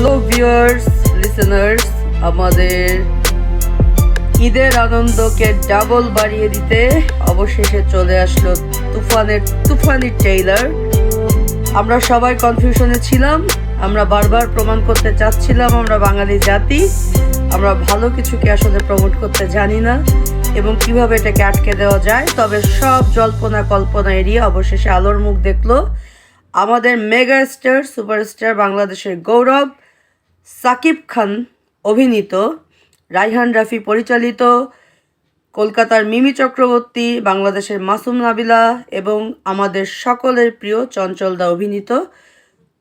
Hello viewers listeners আমাদের ঈদের আনন্দকে ডাবল বাড়িয়ে দিতে অবশেষে চলে আসলো তুফানের তুফানি ট্রেইলার আমরা সবাই কনফিউশনে ছিলাম, আমরা বারবার প্রমাণ করতে চাচ্ছিলাম আমরা বাঙালি জাতি, আমরা ভালো কিছুকে আসলে প্রমোট করতে জানি না এবং কীভাবে এটাকে আটকে দেওয়া যায়, তবে সব জল্পনা কল্পনা এড়িয়ে অবশেষে আলোর মুখ দেখল আমাদের মেগা স্টার সুপারস্টার বাংলাদেশের গৌরব। সাকিব খান অভিনীত, রাইহান রাফি পরিচালিত, কলকাতার মিমি চক্রবর্তী, বাংলাদেশের মাসুম নাবিলা এবং আমাদের সকলের প্রিয় চঞ্চলদা অভিনীত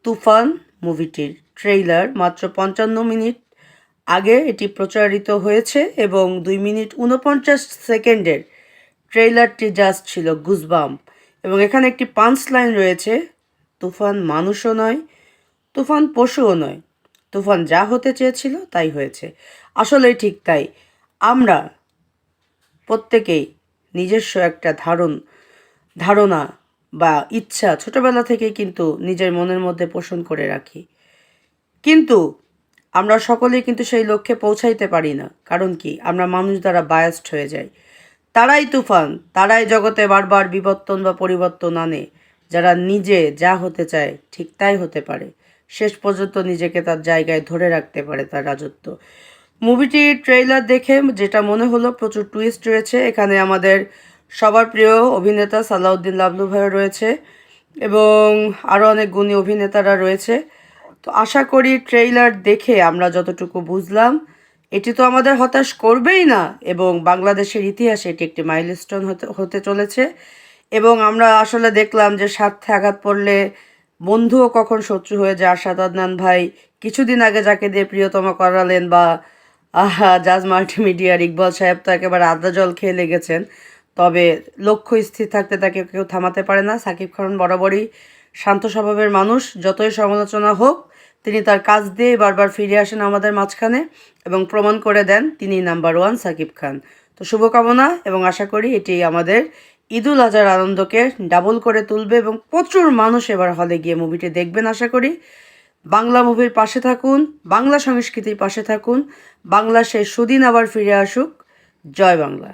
তুফান মুভিটির ট্রেইলার মাত্র পঞ্চান্ন মিনিট। আগে এটি প্রচারিত হয়েছে এবং দুই মিনিট উনপঞ্চাশ সেকেন্ডের ট্রেইলারটি জাস্ট ছিল গুজবাম এবং এখানে একটি পাঞ্চ লাইন রয়েছে, তুফান মানুষও নয়, তুফান পশুও নয়। তুফান যা হতে চেয়েছিল তাই হয়েছে। আসলে ঠিক তাই। আমরা প্রত্যেকেই নিজস্ব একটা ধারণ, ধারণা বা ইচ্ছা ছোটবেলা থেকেই কিন্তু নিজের মনের মধ্যে পোষণ করে রাখি। কিন্তু আমরা সকলেই কিন্তু সেই লক্ষ্যে পৌঁছাইতে পারি না। কারণ কি? আমরা মানুষ দ্বারা বায়াসড হয়ে যাই। তারাই তুফান, তারাই জগতে বারবার বিবর্তন বা পরিবর্তন আনে। যারা নিজে যা হতে চায় ঠিক তাই হতে পারে। শেষ পর্যন্ত নিজেকে তার জায়গায় ধরে রাখতে পারে তার রাজত্ব। মুভিটির ট্রেইলার দেখে যেটা মনে হলো প্রচুর টুইস্ট রয়েছে। এখানে আমাদের সবার প্রিয় অভিনেতা সালাউদ্দিন লাবলু ভাই রয়েছে এবং আরও অনেক গুণী অভিনেতারা রয়েছে। তো আশা করি ট্রেইলার দেখে আমরা যতটুকু বুঝলাম, এটি তো আমাদের হতাশ করবেই না এবং বাংলাদেশের ইতিহাসে এটি একটি মাইলস্টোন হতে হতে চলেছে। এবং আমরা আসলে দেখলাম যে স্বার্থে আঘাত পড়লে বন্ধুও কখন শত্রু হয়ে যায় আশাদ আদনান ভাই কিছুদিন আগে যাকে দিয়ে প্রিয়তমা করালেন বা আহা, জাজ মাল্টিমিডিয়ার ইকবাল সাহেব তো একেবারে আদা জল খেয়ে লেগেছেন। তবে লক্ষ্য স্থির থাকতে তাকে কেউ থামাতে পারে না। সাকিব খান বরাবরই শান্ত স্বভাবের মানুষ। যতই সমালোচনা হোক, তিনি তার কাজ দিয়ে বারবার ফিরে আসেন আমাদের মাঝখানে এবং প্রমাণ করে দেন তিনি নাম্বার ওয়ান সাকিব খান। তো শুভকামনা এবং আশা করি এটি আমাদের ঈদুল আজহার আনন্দকে ডাবল করে তুলবে এবং প্রচুর মানুষ এবার হলে গিয়ে মুভিটি দেখবেন, আশা করি। বাংলা মুভির পাশে থাকুন, বাংলা সংস্কৃতির পাশে থাকুন বাংলা সেই সুদিন আবার ফিরে আসুক। জয় বাংলা।